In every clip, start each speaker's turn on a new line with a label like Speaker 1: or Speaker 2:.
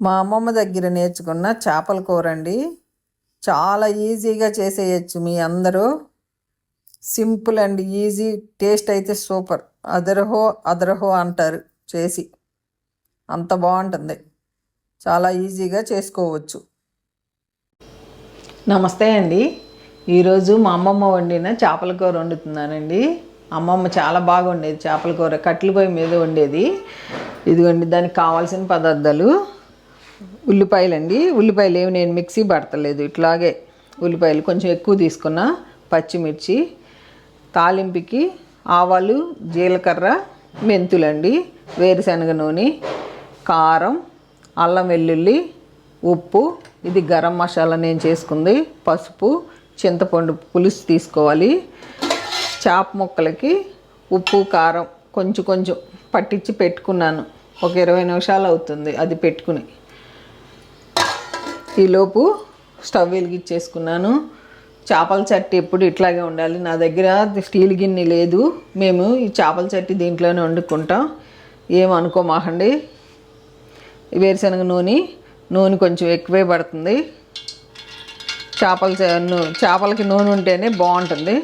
Speaker 1: మా అమ్మమ్మ దగ్గర నేర్చుకున్న చేపల కూర అండి చాలా ఈజీగా చేసేయచ్చు మీ అందరూ. సింపుల్ అండ్ ఈజీ టేస్ట్ అయితే సూపర్. అదర్హో అదర్హో అంటారు చేసి. అంత బాగుంటుంది. చాలా ఈజీగా చేసుకోవచ్చు. నమస్తే అండి. ఈరోజు మా అమ్మమ్మ వండిన చేపల కూర వండుతున్నానండి. అమ్మమ్మ చాలా బాగా వండేది చేపల కూర. కట్టెల పొయ్యి మీద వండేది. ఇదిగోండి దానికి కావాల్సిన పదార్థాలు. ఉల్లిపాయలండి. ఉల్లిపాయలు ఏమి నేను మిక్సీ పడతలేదు. ఇట్లాగే ఉల్లిపాయలు కొంచెం ఎక్కువ తీసుకున్న పచ్చిమిర్చి తాలింపుకి ఆవాలు జీలకర్ర మెంతులండి వేరుశనగ నూనె కారం అల్లం వెల్లుల్లి ఉప్పు. ఇది గరం మసాలా నేను చేసుకుంది. పసుపు చింతపండు పులుసు తీసుకోవాలి. చేప ముక్కలకి ఉప్పు కారం కొంచెం కొంచెం పట్టించి పెట్టుకున్నాను. ఒక ఇరవై నిమిషాలు అవుతుంది అది పెట్టుకుని. ఈలోపు స్టవ్ వెలిగించేసుకున్నాను. చేపల చట్టి ఎప్పుడు ఇట్లాగే ఉండాలి. నా దగ్గర స్టీల్ గిన్నె లేదు. మేము ఈ చేపల చట్టి దీంట్లోనే వండుకుంటాం. ఏమనుకోమాకండి వేరుశనగ నూనె నూనె కొంచెం ఎక్కువే పడుతుంది. చేపల చ- చేపలకి నూనె ఉంటేనే బాగుంటుంది.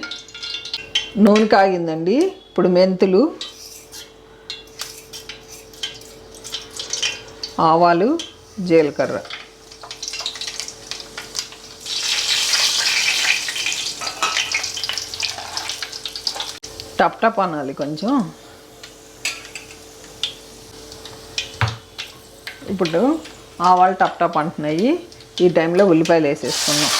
Speaker 1: నూనె కాగిందండి. ఇప్పుడు మెంతులు ఆవాలు జీలకర్ర. టప్ టప్ అనాలి కొంచెం. ఇప్పుడు ఆవాలు టప్ టప్ అంటున్నాయి. ఈ టైంలో ఉల్లిపాయలు వేసేసుకున్నాం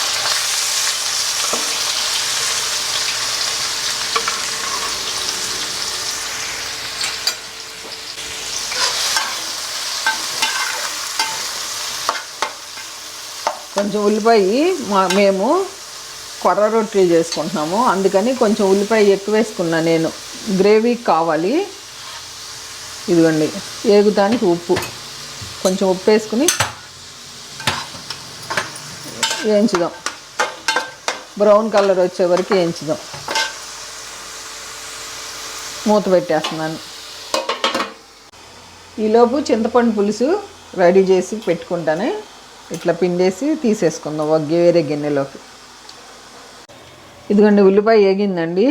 Speaker 1: కొంచెం ఉల్లిపాయ మా మేము కొర్ర రొట్టెలు చేసుకుంటున్నాము. అందుకని కొంచెం ఉల్లిపాయ ఎక్కువ వేసుకున్నా నేను. గ్రేవీకి కావాలి. ఇదిగోండి ఏగుతానికి ఉప్పు. కొంచెం ఉప్పు వేసుకుని వేయించుదాం. బ్రౌన్ కలర్ వచ్చే వరకు వేయించుదాం. మూత పెట్టేస్తున్నాను. ఈలోపు చింతపండు పులుసు రెడీ చేసి పెట్టుకుంటానే. ఇట్లా పిండేసి తీసేసుకుందాం. ఒక వేరే గిన్నెలోకి. ఇదిగోండి ఉల్లిపాయ వేగిందండి.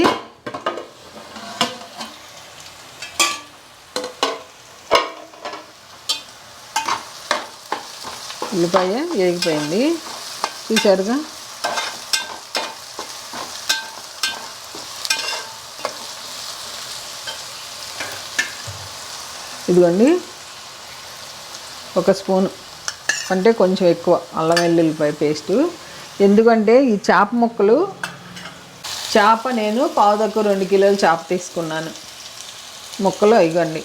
Speaker 1: ఉల్లిపాయ వేగిపోయింది. చూసారుగా ఇదిగోండి. ఒక స్పూన్ అంటే కొంచెం ఎక్కువ అల్లం వెల్లుల్లిపాయ పేస్టు. ఎందుకంటే ఈ చేప ముక్కలు చేప నేను పావుదక్కు రెండు కిలోలు చేప తీసుకున్నాను. ముక్కలు ఇవ్వండి.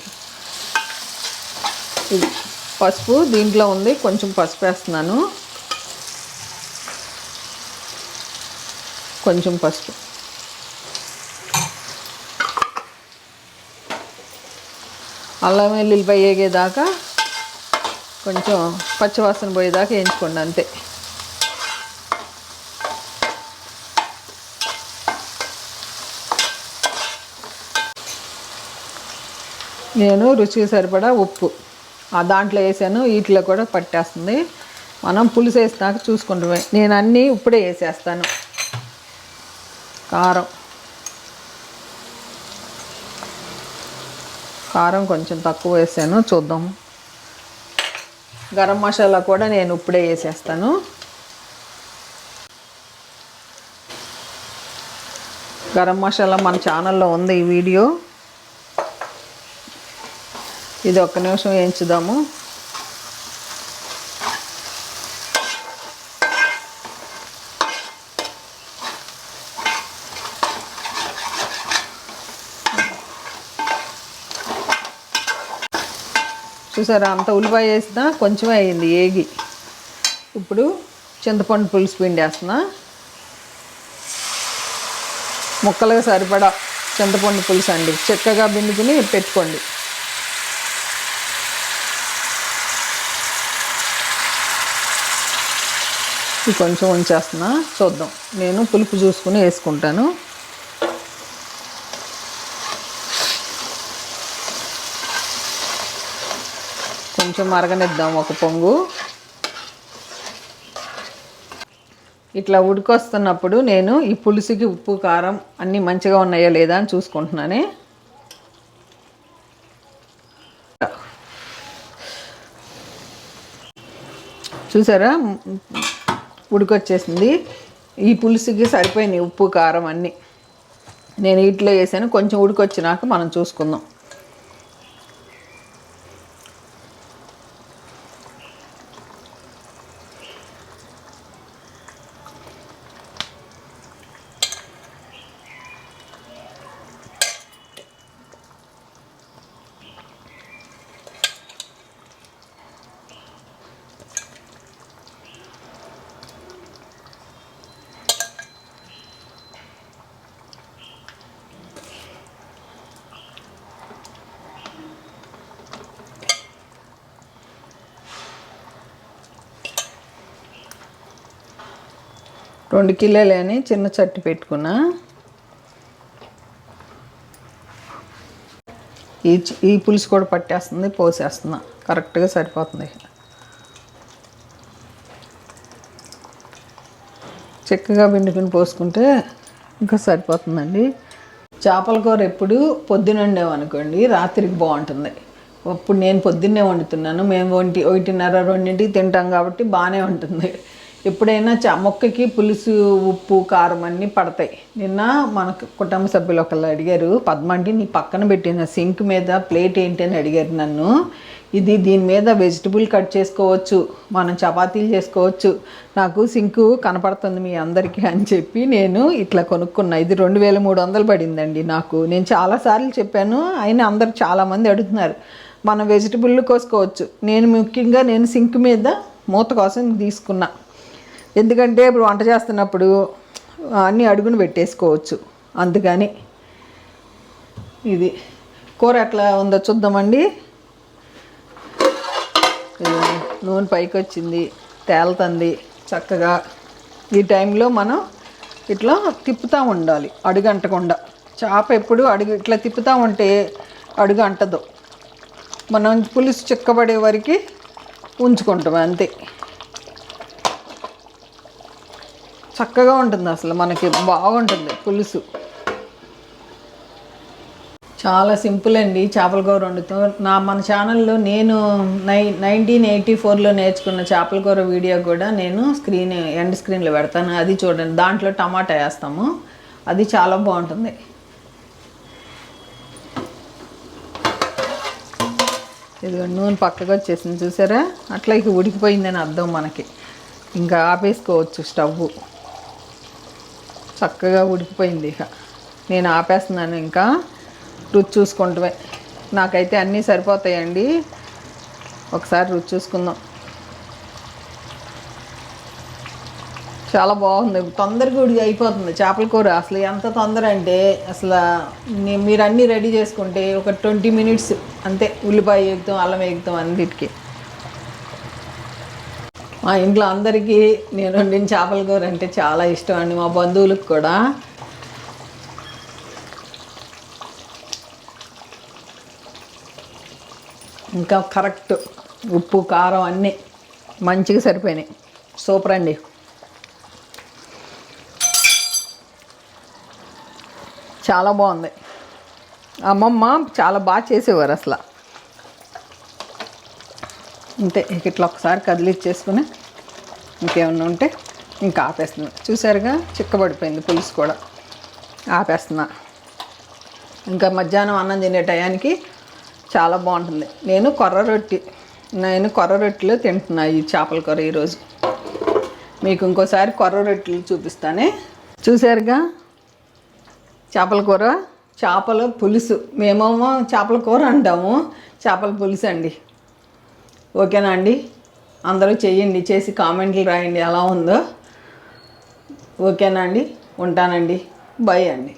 Speaker 1: పసుపు దీంట్లో ఉంది కొంచెం పసుపు వేస్తున్నాను. కొంచెం పసుపు. అల్లం వెల్లుల్లిపాయ వేగేదాకా కొంచెం పచ్చివాసన పోయేదాకా వేయించుకోండి అంతే. నేను రుచికి సరిపడా ఉప్పు. ఆ దాంట్లో వేసాను వీటిలో కూడా పట్టేస్తుంది. మనం పులుసు వేసినాక చూసుకుంటామే. నేను అన్నీ ఇప్పుడే వేసేస్తాను. కారం. కారం కొంచెం తక్కువ వేసాను చూద్దాం. గరం మసాలా కూడా నేను ఇప్పుడే వేసేస్తాను. గరం మసాలా మన ఛానల్లో ఉంది ఈ వీడియో. ఇది ఒక్క నిమిషం వేయించుదాము. చూసారా అంత ఉల్లిపాయ వేసినా కొంచెమే అయింది ఏగి. ఇప్పుడు చింతపండు పులుసు పిండి వేస్తున్నా. ముక్కలుగా సరిపడా చింతపండు పులుసు అండి. చక్కగా బిందుకుని పెట్టుకోండి. కొంచెం ఉంచేస్తున్నా. చూద్దాం. నేను పులుపు చూసుకుని వేసుకుంటాను. కొంచెం మరగనిద్దాం ఒక పొంగు. ఇట్లా ఉడికొస్తున్నప్పుడు నేను ఈ పులుసుకి ఉప్పు కారం అన్నీ మంచిగా ఉన్నాయా లేదా అని చూసుకుంటున్నానే. చూసారా? ఉడికొచ్చేసింది. ఈ పులుసుకి సరిపోయినాయి ఉప్పు కారం అన్నీ. నేను ఇట్లో వేసాను కొంచెం ఉడికొచ్చినాక మనం చూసుకుందాం. రెండు కిలోలని చిన్న చట్టు పెట్టుకున్నా. ఈ ఈ పులుసు కూడా పట్టేస్తుంది పోసేస్తున్నా. కరెక్ట్గా సరిపోతుంది. చక్కగా పిండుకుని పోసుకుంటే ఇంకా సరిపోతుందండి. చేపల కూర ఎప్పుడు పొద్దున వండేమనుకోండి రాత్రికి బాగుంటుంది. అప్పుడు నేను పొద్దున్నే వండుతున్నాను. మేము ఒంటి ఒకటిన్నర రెండింటికి తింటాం కాబట్టి బాగానే ఉంటుంది. ఎప్పుడైనా చ మొక్కకి పులుసు ఉప్పు కారం అన్నీ పడతాయి. నిన్న మన కుటుంబ సభ్యులు ఒకళ్ళు అడిగారు పద్మంటి నీ పక్కన పెట్టిన సింక్ మీద ప్లేట్ ఏంటి? అని అడిగారు నన్ను. ఇది దీని మీద వెజిటబుల్ కట్ చేసుకోవచ్చు మనం చపాతీలు చేసుకోవచ్చు. నాకు సింకు కనపడుతుంది మీ అందరికీ అని చెప్పి నేను ఇట్లా కొనుక్కున్నా. ఇది రెండు వేల మూడు వందలు పడిందండి నాకు. నేను చాలాసార్లు చెప్పాను అయినా అందరు చాలామంది అడుగుతున్నారు మనం వెజిటబుల్ కోసుకోవచ్చు. నేను ముఖ్యంగా నేను సింక్ మీద మూత కోసం తీసుకున్నా. ఎందుకంటే ఇప్పుడు వంట చేస్తున్నప్పుడు అన్నీ అడుగును పెట్టేసుకోవచ్చు. అందుకని ఇది. కూర ఎట్లా ఉందో చూద్దామండి. నూనె పైకి వచ్చింది తేలుతుంది చక్కగా. ఈ టైంలో మనం ఇట్లా తిప్పుతూ ఉండాలి అడుగు అంటకుండా చేప ఎప్పుడు అడుగు ఇట్లా తిప్పుతూ ఉంటే అడుగు అంటదు. మనం పులుసు చిక్కబడే వరకు ఉంచుకుంటాం అంతే. చక్కగా ఉంటుంది అసలు మనకి బాగుంటుంది పులుసు. చాలా సింపుల్ అండి చేపల కూర వండుతూ. నా మన ఛానల్లో నేను నై నైన్టీన్ ఎయిటీ ఫోర్లో నేర్చుకున్న చేపల కూర వీడియో కూడా నేను స్క్రీన్ ఎండ్ స్క్రీన్లో పెడతాను. అది చూడండి. దాంట్లో టమాటా వేస్తాము. అది చాలా బాగుంటుంది. ఇదిగో నూనె పక్కకు వచ్చేసింది. చూసారా? అట్లా ఇక ఉడికిపోయిందని అర్థం మనకి. ఇంకా ఆపేసుకోవచ్చు స్టవ్. చక్కగా ఉడికిపోయింది ఇక. నేను ఆపేస్తున్నాను ఇంకా. రుచి చూసుకుంటమే నాకైతే అన్నీ సరిపోతాయండి. ఒకసారి రుచి చూసుకుందాం. చాలా బాగుంది. తొందరగా ఉడికి అయిపోతుంది. చేపల కూర అసలు ఎంత తొందర అంటే అసలు మీరు అన్నీ రెడీ చేసుకుంటే ఒక ట్వంటీ మినిట్స్ అంతే ఉల్లిపాయ వేగుతాం అల్లం వేగుతాం అన్నిటికీ. మా ఇంట్లో అందరికీ నేను వండిన చేపల కూర అంటే చాలా ఇష్టం అండి మా బంధువులకు కూడా. ఇంకా కరెక్ట్ ఉప్పు కారం అన్నీ మంచిగా సరిపోయినాయి. సూపర్ అండి. చాలా బాగుంది. అమ్మమ్మ చాలా బాగా చేసేవారు అసలు. అంతే ఇట్లా ఒకసారి కదిలిచ్చేసుకుని ఇంకేమన్నా ఉంటే ఇంకా ఆపేస్తున్నా. చూసారుగా చిక్కబడిపోయింది పులుసు కూడా. ఆపేస్తున్నా. ఇంకా మధ్యాహ్నం అన్నం తినే టయానికి చాలా బాగుంటుంది. నేను కొర్ర రొట్టి నేను కొర్ర రొట్టెలు తింటున్నా ఈ చేపల కూర ఈరోజు. మీకు ఇంకోసారి కొర్ర రొట్టెలు చూపిస్తానే. చూసారుగా చేపల కూర చేపల పులుసు. మేమేమో చేపల కూర అంటాము. చేపల పులుసు అండి ఓకేనా అండి? అందరూ చెయ్యండి చేసి కామెంట్లు రాయండి ఎలా ఉందో. ఓకేనా అండి? ఉంటానండి. బై అండి.